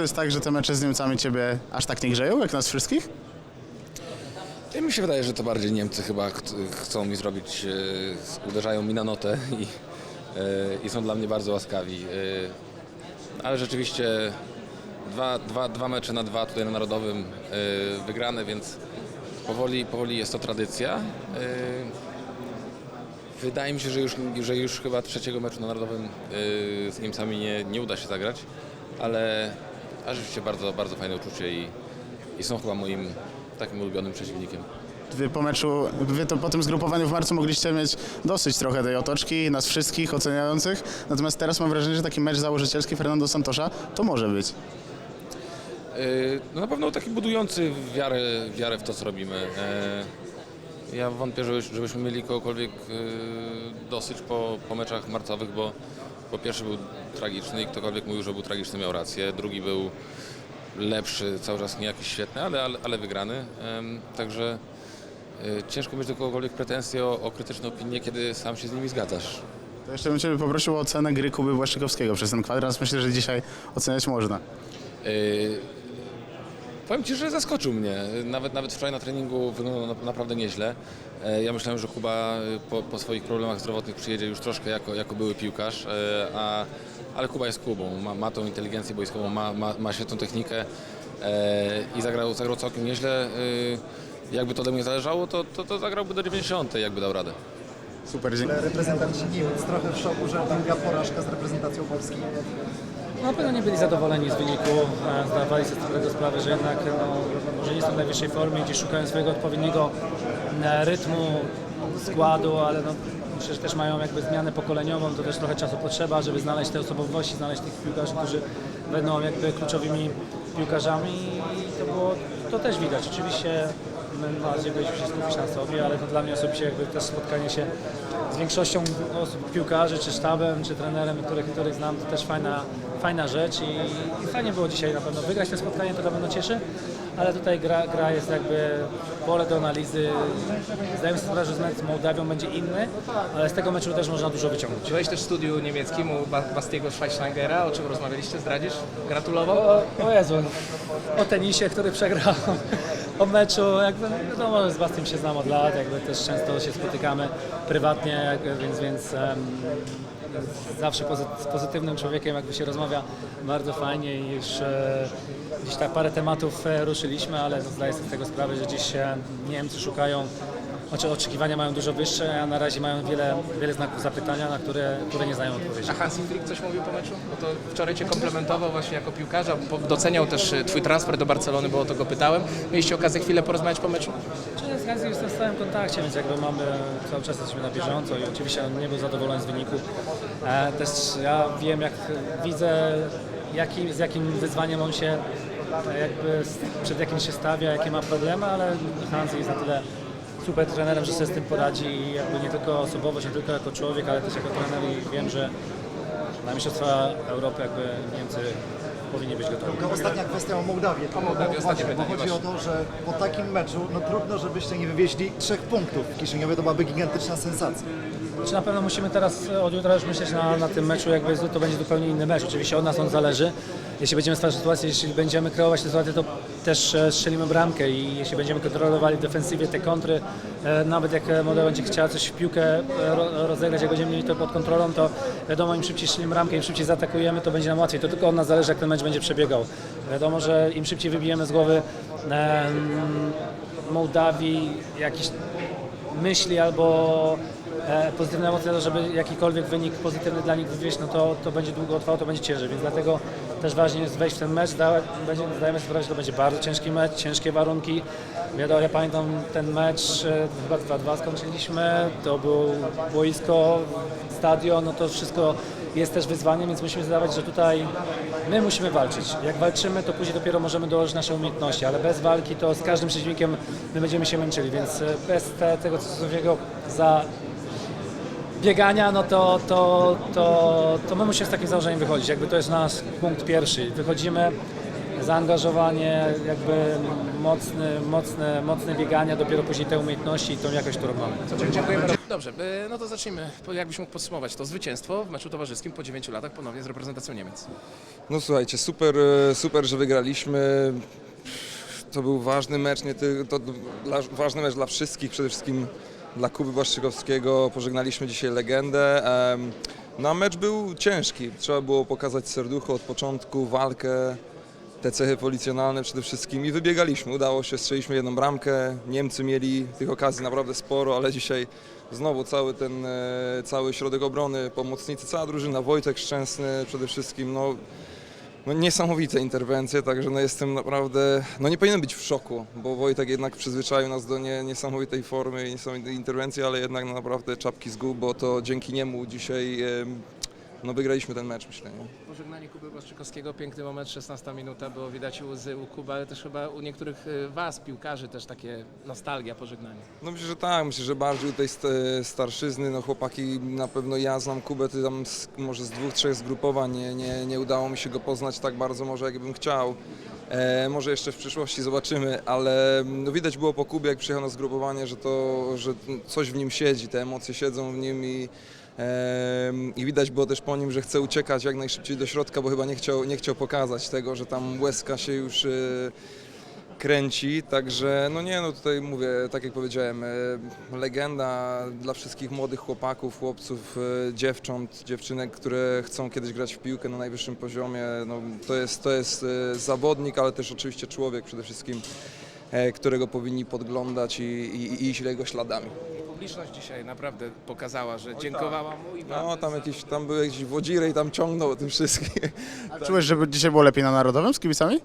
to jest tak, że te mecze z Niemcami ciebie aż tak nie grzeją, jak nas wszystkich? I mi się wydaje, że to bardziej Niemcy chyba ch- chcą mi zrobić, e, uderzają mi na notę i, e, i są dla mnie bardzo łaskawi. E, Ale rzeczywiście dwa, dwa, dwa mecze na dwa tutaj na Narodowym wygrane, więc powoli, powoli jest to tradycja. Wydaje mi się, że już, że już chyba trzeciego meczu na Narodowym z Niemcami nie, nie uda się zagrać, ale, ale rzeczywiście bardzo, bardzo fajne uczucie i, i są chyba moim takim ulubionym przeciwnikiem. Wy po meczu, wy to po tym zgrupowaniu w marcu mogliście mieć dosyć trochę tej otoczki, nas wszystkich oceniających, natomiast teraz mam wrażenie, że taki mecz założycielski Fernando Santosza to może być. Yy, No na pewno taki budujący wiarę, wiarę w to, co robimy. Yy, Ja wątpię, żebyś- żebyśmy mieli kogokolwiek yy, dosyć po, po meczach marcowych, bo po pierwszy był tragiczny i ktokolwiek mówił, że był tragiczny, miał rację. Drugi był lepszy, cały czas nie jakiś świetny, ale, ale, ale wygrany. Także yy, ciężko mieć do kogokolwiek pretensje o, o krytyczne opinie, kiedy sam się z nimi zgadzasz. To jeszcze bym Ciebie poprosił o ocenę gry Kuby Błaszczykowskiego przez ten kwadrans. Myślę, że dzisiaj oceniać można. Yy, Powiem Ci, że zaskoczył mnie. Nawet, nawet wczoraj na treningu wyglądał na- naprawdę nieźle. E, Ja myślałem, że Kuba y, po, po swoich problemach zdrowotnych przyjedzie już troszkę jako, jako były piłkarz, e, a, ale Kuba jest Kubą. Ma, ma tą inteligencję boiskową, ma, ma, ma świetną technikę e, i zagrał, zagrał całkiem nieźle. E, Jakby to ode mnie zależało, to, to, to zagrałby do 90, jakby dał radę. Super, dzięki. reprezentanci Niemiec trochę w szoku, że druga porażka z reprezentacją Polski. Na pewno nie byli zadowoleni z wyniku, zdawali sobie z tego sprawę, że jednak no, może nie są w najwyższej formie, gdzieś szukają swojego odpowiedniego e, rytmu, składu, ale no, myślę, że też mają jakby zmianę pokoleniową, to też trochę czasu potrzeba, żeby znaleźć te osobowości, znaleźć tych piłkarzy, którzy będą jakby kluczowymi piłkarzami i to było, to też widać. Oczywiście my bardziej byliśmy się skupić na sobie, ale to dla mnie osobiście jakby też spotkanie się z większością osób, piłkarzy, czy sztabem, czy trenerem, których, których znam, to też fajna, fajna rzecz i, i fajnie było dzisiaj na pewno wygrać to spotkanie, to na pewno cieszy, ale tutaj gra, gra jest jakby pole do analizy. Zdajemy sobie sprawę, że z Mołdawią będzie inny, ale z tego meczu też można dużo wyciągnąć. Byłeś też w studiu niemieckim u Ba- Bastiego Schweinsteigera, o czym rozmawialiście? Zdradzisz? Gratulował? O, o Jezu, o tenisie, który przegrał, o meczu, jakby no wiadomo, z Bastiem się znam od lat, jakby też często się spotykamy prywatnie, jakby, więc, więc em, zawsze z pozytywnym człowiekiem jakby się rozmawia bardzo fajnie i już e, gdzieś tak parę tematów e, ruszyliśmy, ale no, zdaję sobie z tego sprawę, że dziś e, Niemcy szukają Znaczy oczekiwania mają dużo wyższe, a na razie mają wiele, wiele znaków zapytania, na które, które nie znają odpowiedzi. A Hansi Flick coś mówił po meczu? Bo to wczoraj Cię komplementował właśnie jako piłkarza, po- doceniał też e, Twój transfer do Barcelony, bo o to go pytałem. Mieliście okazję chwilę porozmawiać po meczu? Hansi jestem w stałym kontakcie, więc jakby mamy, cały czas jesteśmy na bieżąco i oczywiście on nie był zadowolony z wyniku. E, też ja wiem, jak widzę, jaki, z jakim wyzwaniem on się e, jakby przed jakim się stawia, jakie ma problemy, ale Hansi jest na tyle super trenerem, że sobie z tym poradzi i jakby nie tylko osobowość, nie tylko jako człowiek, ale też jako trener i wiem, że na Mistrzostwa Europy jakby Niemcy powinni być gotowi. No, ostatnia kwestia o Mołdawię. O Mołdawię, ostatnie bo pytanie chodzi o to, że po takim meczu no trudno, żebyście nie wywieźli trzech punktów w Kiszyniowie, to byłaby gigantyczna sensacja. Znaczy na pewno musimy teraz od jutra już myśleć na, na tym meczu, jakby to będzie zupełnie inny mecz. Oczywiście od nas on zależy. Jeśli będziemy stwarzać sytuację, jeśli będziemy kreować tę sytuację, to też e, strzelimy bramkę i jeśli będziemy kontrolowali w defensywie te kontry, nawet jak e, Moldova będzie chciała coś w piłkę e, ro, rozegrać, jak będziemy mieli to pod kontrolą, to wiadomo, im szybciej strzelimy bramkę, im szybciej zaatakujemy, to będzie nam łatwiej. To tylko od nas zależy, jak ten mecz będzie przebiegał. Wiadomo, że im szybciej wybijemy z głowy Mołdawii jakiś myśli albo e, pozytywne emocje, żeby jakikolwiek wynik pozytywny dla nich wywieźć, no to, to będzie długo trwało, to będzie ciężej, więc dlatego też ważnie jest wejść w ten mecz, zdajemy sobie sprawę, że to będzie bardzo ciężki mecz, ciężkie warunki. Wiadomo, ja pamiętam ten mecz, e, chyba 2-2 skończyliśmy, to był boisko, stadion, no to wszystko jest też wyzwaniem, więc musimy zdawać, że tutaj my musimy walczyć. Jak walczymy, to później dopiero możemy dołożyć nasze umiejętności, ale bez walki to z każdym przeciwnikiem my będziemy się męczyli, więc e, bez te, tego cudzowego za biegania, no to, to, to, to my musimy z takim założeniem wychodzić. Jakby to jest nasz punkt pierwszy. Wychodzimy, zaangażowanie, jakby mocne, mocne, mocne biegania, dopiero później te umiejętności i tą jakość, którą mamy. Dziękujemy. Dobrze, y, no to zacznijmy. Jakbyś mógł podsumować to zwycięstwo w meczu towarzyskim po 9 latach ponownie z reprezentacją Niemiec. No słuchajcie, super, e, super, że wygraliśmy. To był ważny mecz, nie ty, to dla, ważny mecz dla wszystkich, przede wszystkim dla Kuby Błaszczykowskiego. Pożegnaliśmy dzisiaj legendę. Em, No a mecz był ciężki. Trzeba było pokazać serducho od początku, walkę, te cechy policjonalne przede wszystkim i wybiegaliśmy. Udało się, strzeliśmy jedną bramkę. Niemcy mieli tych okazji naprawdę sporo, ale dzisiaj znowu cały ten, e, cały środek obrony, pomocnicy, cała drużyna, Wojtek Szczęsny przede wszystkim, no, no niesamowite interwencje, także no jestem naprawdę, no nie powinien być w szoku, bo Wojtek jednak przyzwyczaił nas do nie, niesamowitej formy i niesamowitej interwencji, ale jednak no naprawdę czapki z gół, bo to dzięki niemu dzisiaj no wygraliśmy ten mecz, myślę. Nie? Pożegnanie Kuby Błaszczykowskiego, piękny moment, 16 minuta, było widać łzy u Kuby, ale też chyba u niektórych y, was, piłkarzy, też takie nostalgia pożegnania. No myślę, że tak, myślę, że bardziej u tej st- starszyzny, no chłopaki na pewno ja znam Kubę, ty tam z, może z dwóch, trzech zgrupowań, nie, nie, nie udało mi się go poznać tak bardzo może jakbym chciał. E, może jeszcze w przyszłości zobaczymy, ale no, widać było po Kubie, jak przyjechał na zgrupowanie, że, to, że coś w nim siedzi, te emocje siedzą w nim i, i widać było też po nim, że chce uciekać jak najszybciej do środka, bo chyba nie chciał, nie chciał pokazać tego, że tam łezka się już... E, kręci, także no nie, no tutaj mówię, tak jak powiedziałem, e, legenda dla wszystkich młodych chłopaków, chłopców, e, dziewcząt, dziewczynek, które chcą kiedyś grać w piłkę na najwyższym poziomie, no to jest, to jest zawodnik, ale też oczywiście człowiek przede wszystkim, którego powinni podglądać i, i, i iść jego śladami. Publiczność dzisiaj naprawdę pokazała, że dziękowała mu i No tam jakieś, tam były jakieś wodziry i tam ciągnął o tym wszystkim. A czułeś, że dzisiaj było lepiej na Narodowym z kibicami?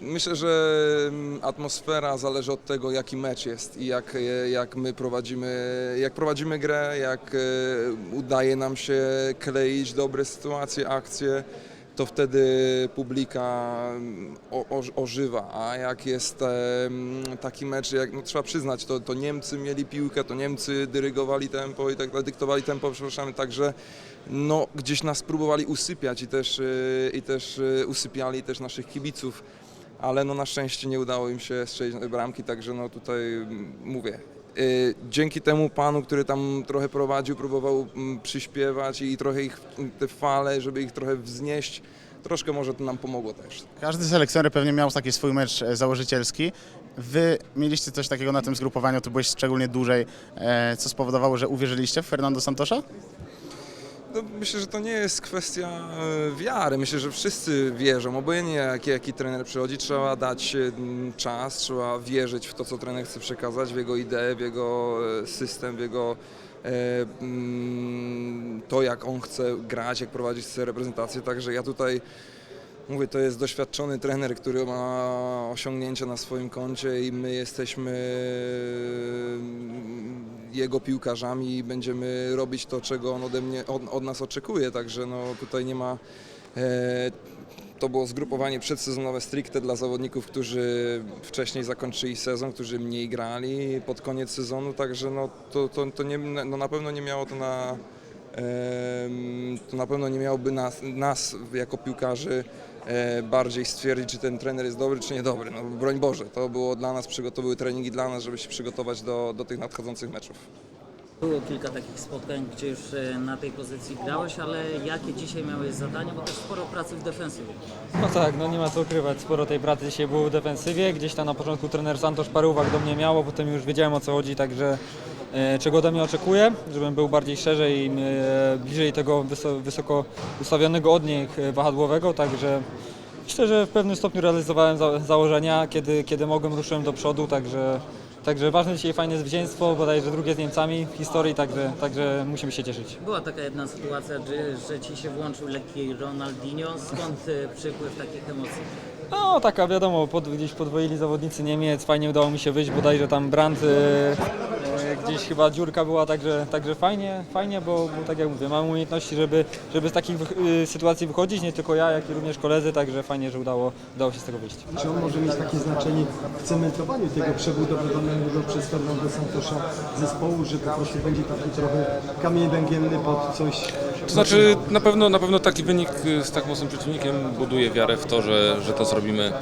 Myślę, że mm, atmosfera zależy od tego, jaki mecz jest i jak, e, jak my prowadzimy, jak prowadzimy grę, jak e, udaje nam się kleić dobre sytuacje, akcje, to wtedy publika mm, ożywa, a jak jest taki mecz, jak no, trzeba przyznać, to, to Niemcy mieli piłkę, to Niemcy dyrygowali tempo i tak dyktowali tempo, przepraszamy, także no, gdzieś nas próbowali usypiać i też, e, i też e, usypiali też naszych kibiców ale no na szczęście nie udało im się strzelić bramki, także no tutaj mm, mówię. Y, Dzięki temu panu, który tam trochę prowadził, próbował mm, przyśpiewać i trochę ich, te fale, żeby ich trochę wznieść, troszkę może to nam pomogło też. Każdy selekcjoner pewnie miał taki swój mecz e, założycielski. Wy mieliście coś takiego na tym zgrupowaniu, ty byłeś szczególnie dłużej, e, co spowodowało, że uwierzyliście w Fernando Santosza? No, myślę, że to nie jest kwestia e, wiary. Myślę, że wszyscy wierzą. Obojętnie jaki, jaki trener przychodzi, trzeba dać e, czas, trzeba wierzyć w to, co trener chce przekazać, w jego ideę, w jego e, system, w jego mm, to, jak on chce grać, jak prowadzić reprezentację. Także ja tutaj mówię, to jest doświadczony trener, który ma osiągnięcia na swoim koncie i my jesteśmy mm, jego piłkarzami i będziemy robić to, czego on ode mnie, od, od nas oczekuje. Także no, tutaj nie ma. E, to było zgrupowanie przedsezonowe stricte dla zawodników, którzy wcześniej zakończyli sezon, którzy mniej grali pod koniec sezonu, także no, to, to, to nie, no, na pewno nie miało to na, to na pewno nie miałoby nas, nas jako piłkarzy bardziej stwierdzić, czy ten trener jest dobry, czy niedobry. No, broń Boże, to było dla nas, to były treningi dla nas, żeby się przygotować do, do tych nadchodzących meczów. Było kilka takich spotkań, gdzie już e, na tej pozycji grałeś, ale jakie dzisiaj miałeś zadania, bo też sporo pracy w defensywie. No tak, no nie ma co ukrywać, sporo tej pracy dzisiaj było w defensywie, gdzieś tam na początku trener Santosz parę uwag do mnie miało, potem już wiedziałem o co chodzi, także e, czego ode mnie oczekuje, żebym był bardziej szerzej, e, bliżej tego wyso, wysoko ustawionego od nich e, wahadłowego, także myślę, że w pewnym stopniu realizowałem za, założenia, kiedy, kiedy mogłem ruszyłem do przodu, także, także ważne dzisiaj fajne zwycięstwo, bodajże drugie z Niemcami w historii, także, także musimy się cieszyć. Była taka jedna sytuacja, że, że ci się włączył lekki Ronaldinho. Skąd e, przypływ takich emocji? No taka wiadomo, pod, gdzieś podwoili zawodnicy Niemiec, fajnie udało mi się wyjść, bodajże tam Brandt, e, e, gdzieś chyba dziurka była, także, także fajnie, fajnie, bo, bo tak jak mówię, mam umiejętności, żeby, żeby z takich y, sytuacji wychodzić, nie tylko ja, jak i również koledzy, także fajnie, że udało, udało się z tego wyjść. Czy on może mieć takie znaczenie w cementowaniu tego przebudowanego przez Fernando Santosza zespołu, że po prostu będzie taki trochę kamień węgielny pod coś, To znaczy na pewno, na pewno taki wynik y, z tak mocnym przeciwnikiem buduje wiarę w to, że, że to co robimy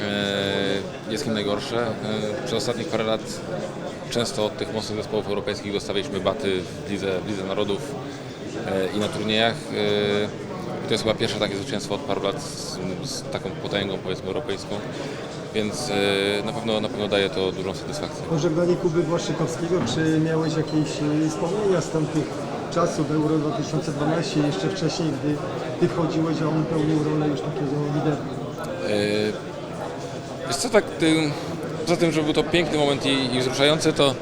e, jest kim najgorsze. E, przez ostatnich parę lat często od tych mocnych zespołów europejskich dostawaliśmy baty w Lidze, w Lidze Narodów e, i na turniejach. E, i to jest chyba pierwsze takie zwycięstwo od paru lat z, z taką potęgą powiedzmy europejską. Więc e, na pewno, na pewno daje to dużą satysfakcję. Pożegnanie Kuby Błaszczykowskiego, czy miałeś jakieś wspomnienia z tamtych czasów Euro 2012, jeszcze wcześniej, gdy ty wchodziłeś, a on pełnił rolę już takiego lidera? Yy, co, tak, ty, poza tym, że był to piękny moment i, i wzruszający, to,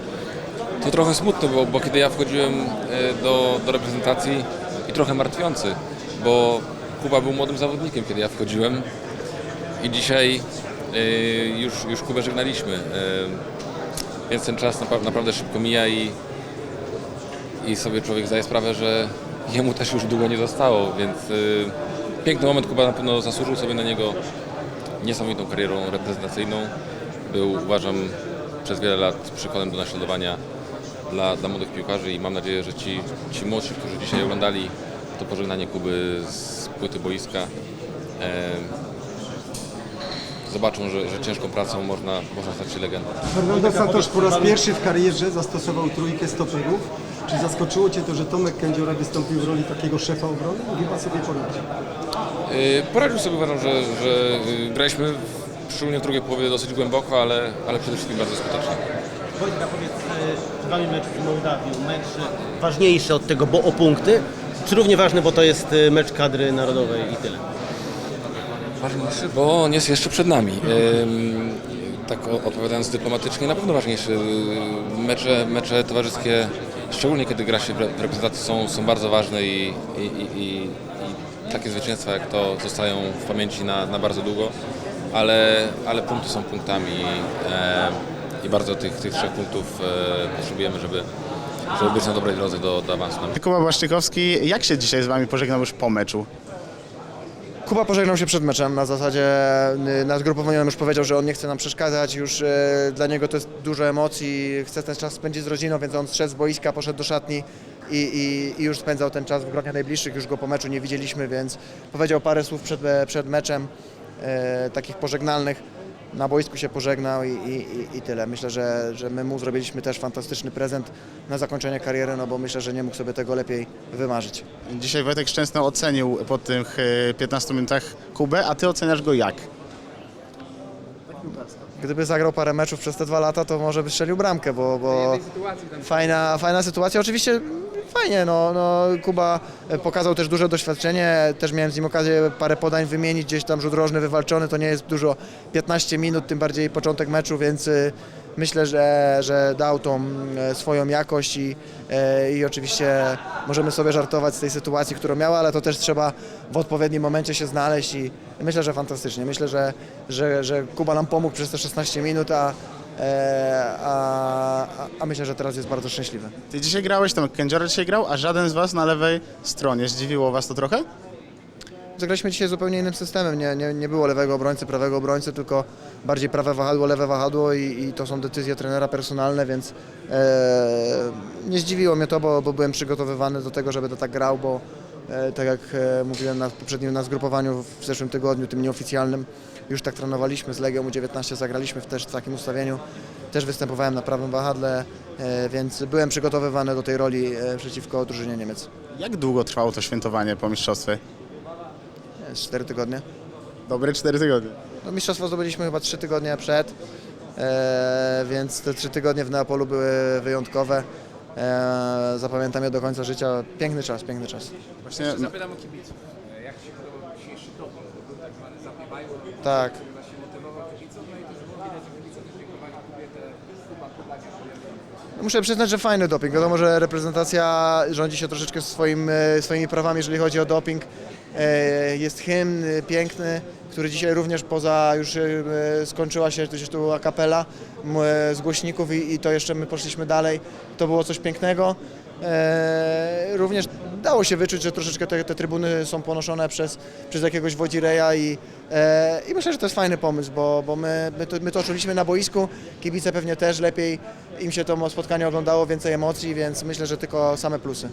to trochę smutno było, bo kiedy ja wchodziłem e, do, do reprezentacji i trochę martwiący, bo Kuba był młodym zawodnikiem, kiedy ja wchodziłem i dzisiaj e, już, już Kubę żegnaliśmy, e, więc ten czas napra- naprawdę szybko mija i, i sobie człowiek zdaje sprawę, że jemu też już długo nie zostało, więc piękny moment, Kuba na pewno zasłużył sobie na niego niesamowitą karierą reprezentacyjną. Był, uważam, przez wiele lat przykładem do naśladowania dla, dla młodych piłkarzy i mam nadzieję, że ci, ci młodsi, którzy dzisiaj oglądali to pożegnanie Kuby z płyty boiska, e, zobaczą, że, że ciężką pracą można, można stać się legendą. Fernando Santos po raz pierwszy w karierze zastosował trójkę stoperów. Czy zaskoczyło Cię to, że Tomek Kędziora wystąpił w roli takiego szefa obrony? Chyba sobie poradził. E, Poradził sobie, uważam, że, że e, graliśmy szczególnie w drugiej połowie dosyć głęboko, ale, ale przede wszystkim bardzo skutecznie. Wojtka, powiedz, e, grali mecz z Mołdawią, mecz ważniejszy od tego, bo o punkty, czy równie ważny, bo to jest e, mecz kadry narodowej i tyle? Ważniejszy, bo on jest jeszcze przed nami. Tak odpowiadając dyplomatycznie, na pewno ważniejszy. Yy, Mecze, mecze towarzyskie, szczególnie kiedy gra się w re- w reprezentacji, są, są bardzo ważne i, i, i, i, i takie zwycięstwa jak to zostają w pamięci na, na bardzo długo, ale, ale punkty są punktami e, i bardzo tych, tych trzech punktów e, potrzebujemy, żeby, żeby być na dobrej drodze do, do awansu. Kuba Błaszczykowski, jak się dzisiaj z Wami pożegnał już po meczu? Kuba pożegnał się przed meczem, na zasadzie y, na zgrupowaniu nam już powiedział, że on nie chce nam przeszkadzać, już y, dla niego to jest dużo emocji, chce ten czas spędzić z rodziną, więc on zszedł z boiska, poszedł do szatni i, i, i już spędzał ten czas w groniach najbliższych, już go po meczu nie widzieliśmy, więc powiedział parę słów przed, przed meczem, e, takich pożegnalnych, na boisku się pożegnał i, i, i- tyle. Myślę, że, że my mu zrobiliśmy też fantastyczny prezent na zakończenie kariery, no bo myślę, że nie mógł sobie tego lepiej wymarzyć. Dzisiaj Wojtek Szczęsny ocenił po tych e, 15 minutach Kubę, a Ty oceniasz go jak? Gdyby zagrał parę meczów przez te dwa lata, to może by strzelił bramkę, bo, bo fajna, fajna sytuacja. Oczywiście fajnie, no, no, Kuba pokazał też duże doświadczenie, też miałem z nim okazję parę podań wymienić, gdzieś tam rzut rożny wywalczony, to nie jest dużo, 15 minut, tym bardziej początek meczu, więc y, myślę, że, że dał tą e, swoją jakość i, e, i oczywiście możemy sobie żartować z tej sytuacji, którą miała, ale to też trzeba w odpowiednim momencie się znaleźć i myślę, że fantastycznie. Myślę, że, że, że Kuba nam pomógł przez te 16 minut, a, e, a, a- a myślę, że teraz jest bardzo szczęśliwy. Ty dzisiaj grałeś, Tomek Kędziora dzisiaj grał, a żaden z Was na lewej stronie. Zdziwiło Was to trochę? Zagraliśmy dzisiaj zupełnie innym systemem. Nie, nie, nie było lewego obrońcy, prawego obrońcy, tylko bardziej prawe wahadło, lewe wahadło i, i to są decyzje trenera personalne, więc e, nie zdziwiło mnie to, bo, bo byłem przygotowywany do tego, żeby to tak grał, bo e, tak jak e, mówiłem na poprzednim na zgrupowaniu w zeszłym tygodniu, tym nieoficjalnym, już tak trenowaliśmy z Legią U19, zagraliśmy w też w takim ustawieniu. Też występowałem na prawym wahadle, e, więc byłem przygotowywany do tej roli e, przeciwko drużynie Niemiec. Jak długo trwało to świętowanie po mistrzostwie? E, Cztery tygodnie. Dobre 4 tygodnie. No, mistrzostwo zdobyliśmy chyba trzy tygodnie przed, e, więc te trzy tygodnie w Neapolu były wyjątkowe. E, zapamiętam je do końca życia. Piękny czas, piękny czas. Właśnie Zapytam o kibiców. Jak Ci się podobał dzisiejszy doping? To był tak zwany Tak. który właśnie motywował kibiców, no i też było widać, że kibice też dziękowali Kubie, te Kuba Muszę przyznać, że fajny doping. Wiadomo, że reprezentacja rządzi się troszeczkę swoim, e, swoimi prawami, jeżeli chodzi o doping. E, Jest hymn piękny, który dzisiaj również poza, już e, skończyła się gdzieś tu a kapela e, z głośników i, i to jeszcze my poszliśmy dalej. To było coś pięknego. Również dało się wyczuć, że troszeczkę te, te trybuny są ponoszone przez, przez jakiegoś Wodzireja i, i myślę, że to jest fajny pomysł, bo, bo my, my, to, my to czuliśmy na boisku, kibice pewnie też lepiej im się to spotkanie oglądało, więcej emocji, więc myślę, że tylko same plusy.